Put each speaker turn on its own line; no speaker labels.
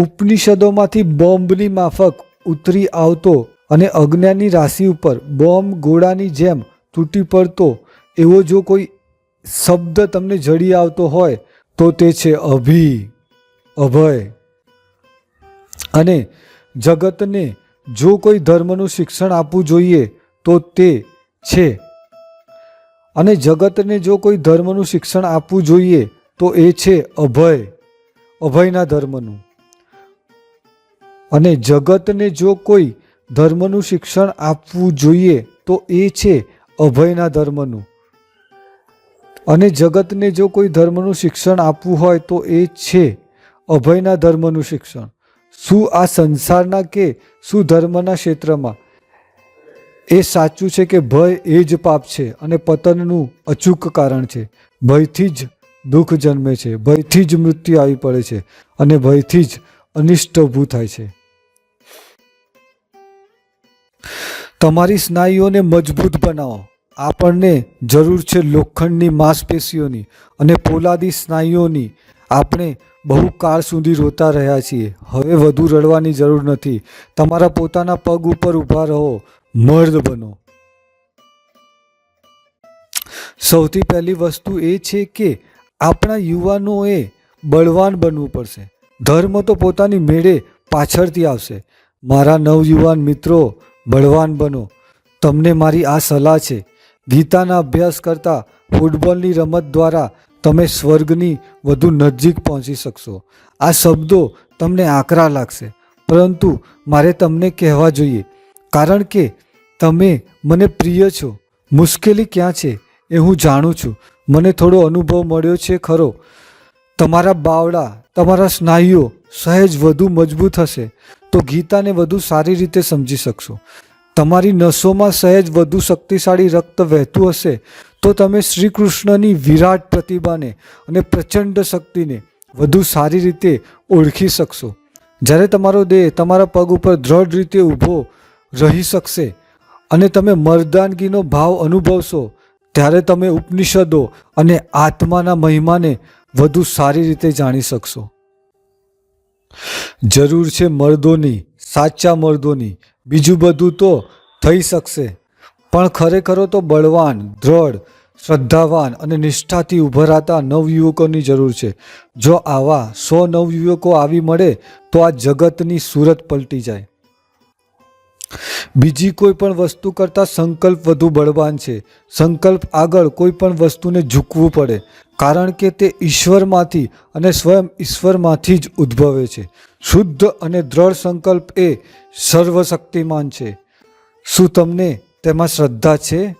ઉપનિષદોમાંથી બોમ્બની માફક ઉતરી આવતો અને અજ્ઞાની રાશિ ઉપર બોમ્બ ગોળાની જેમ તૂટી પડતો, એવો જો કોઈ શબ્દ તમને જડી આવતો હોય, તો તે છે અભી, અભય. અને જગતને જો કોઈ ધર્મનું શિક્ષણ આપવું જોઈએ, તો તે છે. અને જગતને જો કોઈ ધર્મનું શિક્ષણ આપવું જોઈએ, તો એ છે અભય, અભયના ધર્મનું. અને જગતને જો કોઈ ધર્મનું શિક્ષણ આપવું જોઈએ, તો એ છે અભયના ધર્મનું. અને જગતને જો કોઈ ધર્મનું શિક્ષણ આપવું હોય, તો એ છે અભયના ધર્મનું શિક્ષણ. શું આ સંસારના કે શું ધર્મના ક્ષેત્રમાં? એ સાચું છે કે ભય એ જ પાપ છે અને પતનનું અચૂક કારણ છે. ભયથી જ દુઃખ જન્મે છે, ભયથી જ મૃત્યુ આવી પડે છે અને ભયથી જ અનિષ્ટ ઊભું થાય છે. તમારી સ્નાયુઓને મજબૂત બનાવો. આપણને જરૂર છે લોખંડની માંસપેશીઓની અને પોલાદી સ્નાયુઓની. આપણે બહુ કાળ સુધી રોતા રહ્યા છીએ. હવે વધુ રડવાની જરૂર નથી. તમારા પોતાના પગ ઉપર ઊભા રહો. મર્દ બનો. સૌથી પહેલી વસ્તુ એ છે કે આપણા યુવાનોએ બળવાન બનવું પડશે. ધર્મ તો પોતાની મેળે પાછળથી આવશે. મારા નવયુવાન મિત્રો બળવાન બનો. તમને મારી આ સલાહ છે. ગીતાના અભ્યાસ કરતાં ફૂટબોલની રમત દ્વારા તમે સ્વર્ગની વધુ નજીક પહોંચી શકશો. આ શબ્દો તમને આકરા લાગશે. પરંતુ મારે તમને કહેવા જોઈએ. કારણ કે તમે મને પ્રિય છો. મુશ્કેલી ક્યાં છે એ હું જાણું છું. મને થોડો અનુભવ મળ્યો છે ખરો. તમારા બાવડા તમારા સ્નાયુઓ સહેજ વધુ મજબૂત હશે, તો ગીતાને વધુ સારી રીતે સમજી શકશો. તમારી નસોમાં સહેજ વધુ શક્તિશાળી રક્ત વહેતું હશે, તો તમે શ્રી કૃષ્ણની વિરાટ પ્રતિભાને અને પ્રચંડ શક્તિને વધુ સારી રીતે ઓળખી શકશો. જ્યારે તમારો દેહ તમારા પગ ઉપર દ્રઢ રીતે ઊભો રહી શકશે અને તમે મર્દાનગીનો ભાવ અનુભવશો, ત્યારે તમે ઉપનિષદો અને આત્માના મહિમાને વધુ સારી રીતે જાણી શકશો. જરૂર છે મર્દોની, સાચા મર્દોની. બીજું બધું તો થઈ શકશે. પણ ખરેખરો તો બળવાન, દ્રઢ, શ્રદ્ધાવાન અને નિષ્ઠાથી ઉભરાતા નવયુવકોની જરૂર છે. જો આવા સો નવયુવકો આવી મળે, તો આ જગતની સુરત પલટી જાય. બીજી કોઈ પણ વસ્તુ કરતાં સંકલ્પ વધુ બળવાન છે. સંકલ્પ આગળ કોઈ પણ વસ્તુને ઝૂકવું પડે. કારણ કે તે ઈશ્વરમાંથી અને સ્વયં ઈશ્વરમાંથી જ ઉદ્ભવે છે. શુદ્ધ અને દ્રઢ સંકલ્પ એ સર્વશક્તિમાન છે. શું તમને તેમાં શ્રદ્ધા છે?